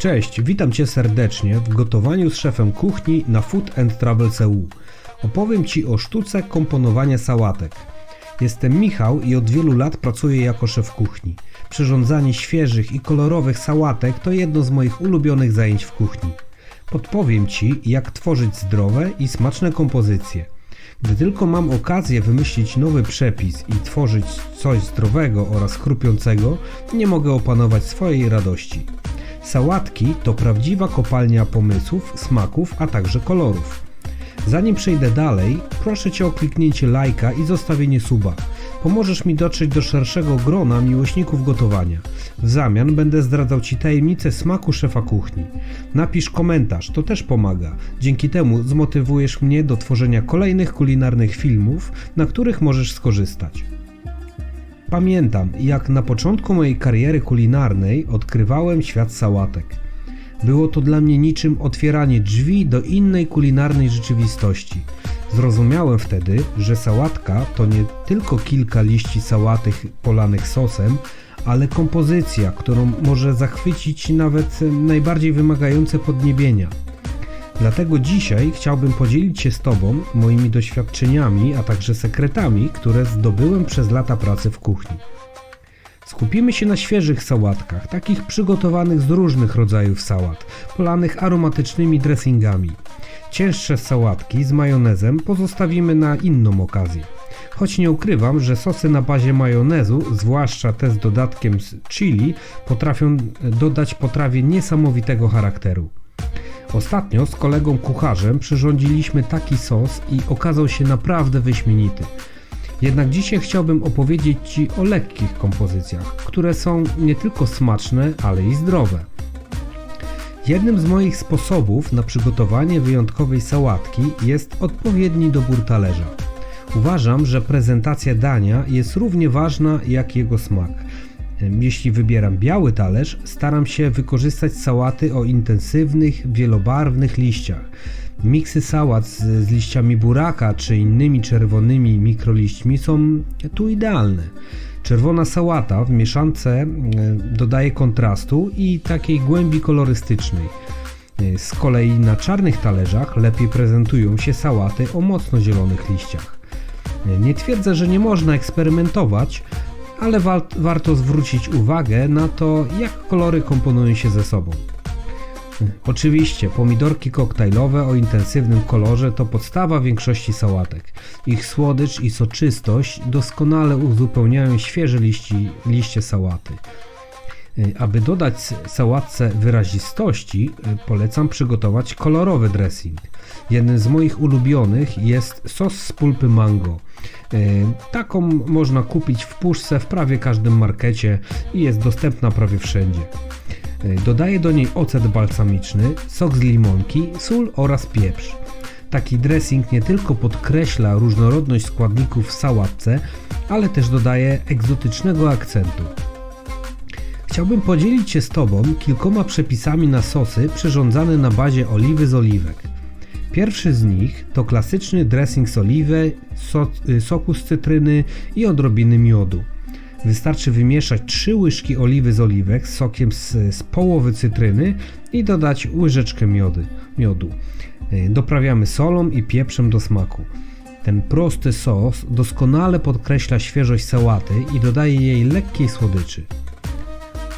Cześć, witam Cię serdecznie w gotowaniu z szefem kuchni na Food and Travel EU. Opowiem Ci o sztuce komponowania sałatek. Jestem Michał i od wielu lat pracuję jako szef kuchni. Przyrządzanie świeżych i kolorowych sałatek to jedno z moich ulubionych zajęć w kuchni. Podpowiem Ci, jak tworzyć zdrowe i smaczne kompozycje. Gdy tylko mam okazję wymyślić nowy przepis i tworzyć coś zdrowego oraz chrupiącego, nie mogę opanować swojej radości. Sałatki to prawdziwa kopalnia pomysłów, smaków, a także kolorów. Zanim przejdę dalej, proszę Cię o kliknięcie lajka i zostawienie suba. Pomożesz mi dotrzeć do szerszego grona miłośników gotowania. W zamian będę zdradzał Ci tajemnice smaku szefa kuchni. Napisz komentarz, to też pomaga. Dzięki temu zmotywujesz mnie do tworzenia kolejnych kulinarnych filmów, na których możesz skorzystać. Pamiętam, jak na początku mojej kariery kulinarnej odkrywałem świat sałatek. Było to dla mnie niczym otwieranie drzwi do innej kulinarnej rzeczywistości. Zrozumiałem wtedy, że sałatka to nie tylko kilka liści sałaty polanych sosem, ale kompozycja, którą może zachwycić nawet najbardziej wymagające podniebienia. Dlatego dzisiaj chciałbym podzielić się z Tobą moimi doświadczeniami, a także sekretami, które zdobyłem przez lata pracy w kuchni. Skupimy się na świeżych sałatkach, takich przygotowanych z różnych rodzajów sałat, polanych aromatycznymi dressingami. Cięższe sałatki z majonezem pozostawimy na inną okazję. Choć nie ukrywam, że sosy na bazie majonezu, zwłaszcza te z dodatkiem z chili, potrafią dodać potrawie niesamowitego charakteru. Ostatnio z kolegą kucharzem przyrządziliśmy taki sos i okazał się naprawdę wyśmienity. Jednak dzisiaj chciałbym opowiedzieć Ci o lekkich kompozycjach, które są nie tylko smaczne, ale i zdrowe. Jednym z moich sposobów na przygotowanie wyjątkowej sałatki jest odpowiedni dobór talerza. Uważam, że prezentacja dania jest równie ważna jak jego smak. Jeśli wybieram biały talerz, staram się wykorzystać sałaty o intensywnych, wielobarwnych liściach. Miksy sałat z, z liściami buraka czy innymi czerwonymi mikroliśćmi są tu idealne. Czerwona sałata w mieszance dodaje kontrastu i takiej głębi kolorystycznej. Z kolei na czarnych talerzach lepiej prezentują się sałaty o mocno zielonych liściach. Nie twierdzę, że nie można eksperymentować, ale wa warto zwrócić uwagę na to, jak kolory komponują się ze sobą. Oczywiście, pomidorki koktajlowe o intensywnym kolorze to podstawa większości sałatek. Ich słodycz i soczystość doskonale uzupełniają świeże liści, liście sałaty. Aby dodać sałatce wyrazistości, polecam przygotować kolorowy dressing. Jednym z moich ulubionych jest sos z pulpy mango. Taką można kupić w puszce w prawie każdym markecie i jest dostępna prawie wszędzie. Dodaję do niej ocet balsamiczny, sok z limonki, sól oraz pieprz. Taki dressing nie tylko podkreśla różnorodność składników w sałatce, ale też dodaje egzotycznego akcentu. Chciałbym podzielić się z Tobą kilkoma przepisami na sosy przyrządzane na bazie oliwy z oliwek. Pierwszy z nich to klasyczny dressing z oliwy, so, soku z cytryny i odrobiny miodu. Wystarczy wymieszać 3 łyżki oliwy z oliwek z sokiem z, z połowy cytryny i dodać łyżeczkę miody, miodu. Doprawiamy solą i pieprzem do smaku. Ten prosty sos doskonale podkreśla świeżość sałaty i dodaje jej lekkiej słodyczy.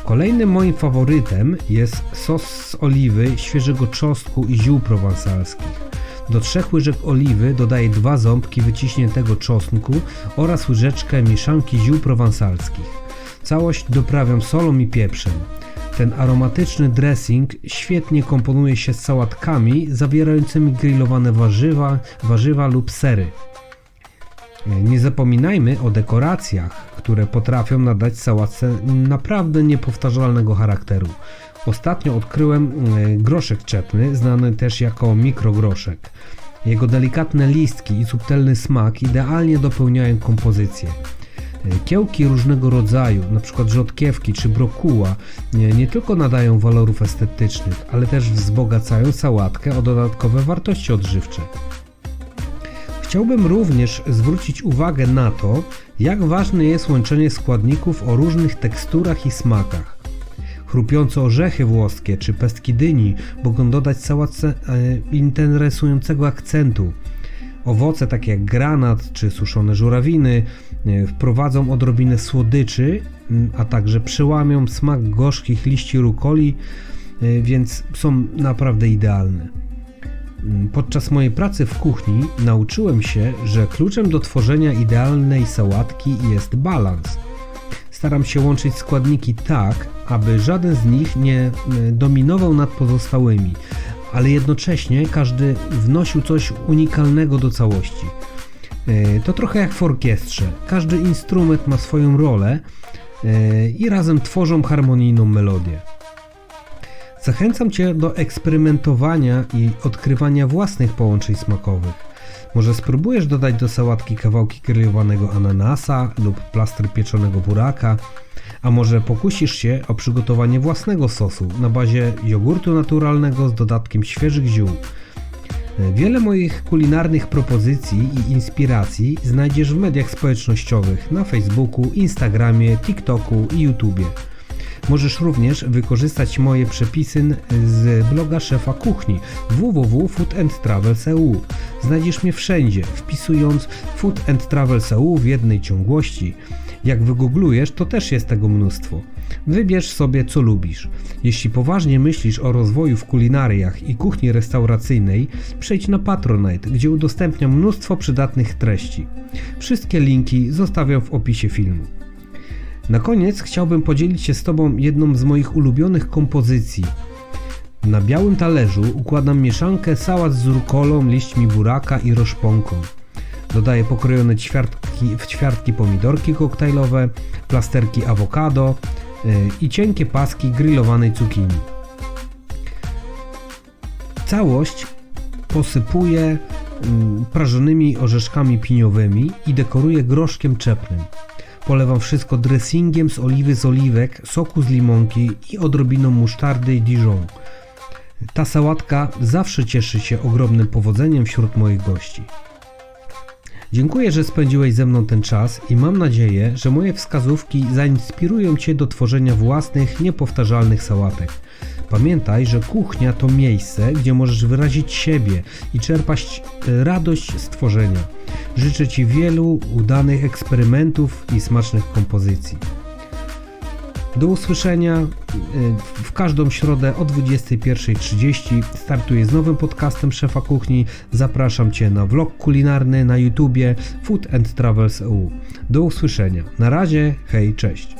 Kolejnym moim faworytem jest sos z oliwy, świeżego czosnku i ziół prowansalskich. Do trzech łyżek oliwy dodaję dwa ząbki wyciśniętego czosnku oraz łyżeczkę mieszanki ziół prowansalskich. Całość doprawiam solą i pieprzem. Ten aromatyczny dressing świetnie komponuje się z sałatkami zawierającymi grillowane warzywa, warzywa lub sery. Nie zapominajmy o dekoracjach, które potrafią nadać sałatce naprawdę niepowtarzalnego charakteru. Ostatnio odkryłem groszek czepny, znany też jako mikrogroszek. Jego delikatne listki i subtelny smak idealnie dopełniają kompozycję. Kiełki różnego rodzaju, np. rzodkiewki czy brokuła, nie, nie tylko nadają walorów estetycznych, ale też wzbogacają sałatkę o dodatkowe wartości odżywcze. Chciałbym również zwrócić uwagę na to, jak ważne jest łączenie składników o różnych teksturach i smakach. chrupiące orzechy włoskie czy pestki dyni mogą dodać sałatce e, interesującego akcentu. Owoce takie jak granat czy suszone żurawiny e, wprowadzą odrobinę słodyczy, a także przełamią smak gorzkich liści rukoli, e, więc są naprawdę idealne. Mm, Podczas mojej pracy w kuchni nauczyłem się, że kluczem do tworzenia idealnej sałatki jest balans. Staram się łączyć składniki tak, aby żaden z nich nie y, dominował nad pozostałymi, ale jednocześnie każdy wnosił coś unikalnego do całości. Y, To trochę jak w orkiestrze. Każdy instrument ma swoją rolę y, i razem tworzą harmonijną melodię. Zachęcam Cię do eksperymentowania i odkrywania własnych połączeń smakowych. Może spróbujesz dodać do sałatki kawałki grillowanego ananasa lub plaster pieczonego buraka, a może pokusisz się o przygotowanie własnego sosu na bazie jogurtu naturalnego z dodatkiem świeżych ziół. Wiele moich kulinarnych propozycji i inspiracji znajdziesz w mediach społecznościowych na Facebooku, Instagramie, TikToku i YouTubie. Możesz również wykorzystać moje przepisy z bloga szefa kuchni www.foodandtravels.eu. Znajdziesz mnie wszędzie, wpisując Food and Travels EU w jednej ciągłości. Jak wygooglujesz, to też jest tego mnóstwo. Wybierz sobie co lubisz. Jeśli poważnie myślisz o rozwoju w kulinariach i kuchni restauracyjnej, przejdź na Patronite, gdzie udostępniam mnóstwo przydatnych treści. Wszystkie linki zostawiam w opisie filmu. Na koniec chciałbym podzielić się z Tobą jedną z moich ulubionych kompozycji. Na białym talerzu układam mieszankę sałat z rukolą, liśćmi buraka i roszponką. Dodaję pokrojone ćwiartki, w ćwiartki pomidorki koktajlowe, plasterki awokado yy, i cienkie paski grillowanej cukinii. Całość posypuję mm, prażonymi orzeszkami piniowymi i dekoruję groszkiem czepnym. Polewam wszystko dressingiem z oliwy z oliwek, soku z limonki i odrobiną musztardy i Dijon. Ta sałatka zawsze cieszy się ogromnym powodzeniem wśród moich gości. Dziękuję, że spędziłeś ze mną ten czas i mam nadzieję, że moje wskazówki zainspirują Cię do tworzenia własnych, niepowtarzalnych sałatek. Pamiętaj, że kuchnia to miejsce, gdzie możesz wyrazić siebie i czerpać e, radość z tworzenia. Życzę Ci wielu udanych eksperymentów i smacznych kompozycji. Do usłyszenia y, w każdą środę o 21.30 startuję z nowym podcastem Szefa Kuchni. Zapraszam Cię na vlog kulinarny na YouTubie Food and Travels EU. Do usłyszenia. Na razie, hej, cześć.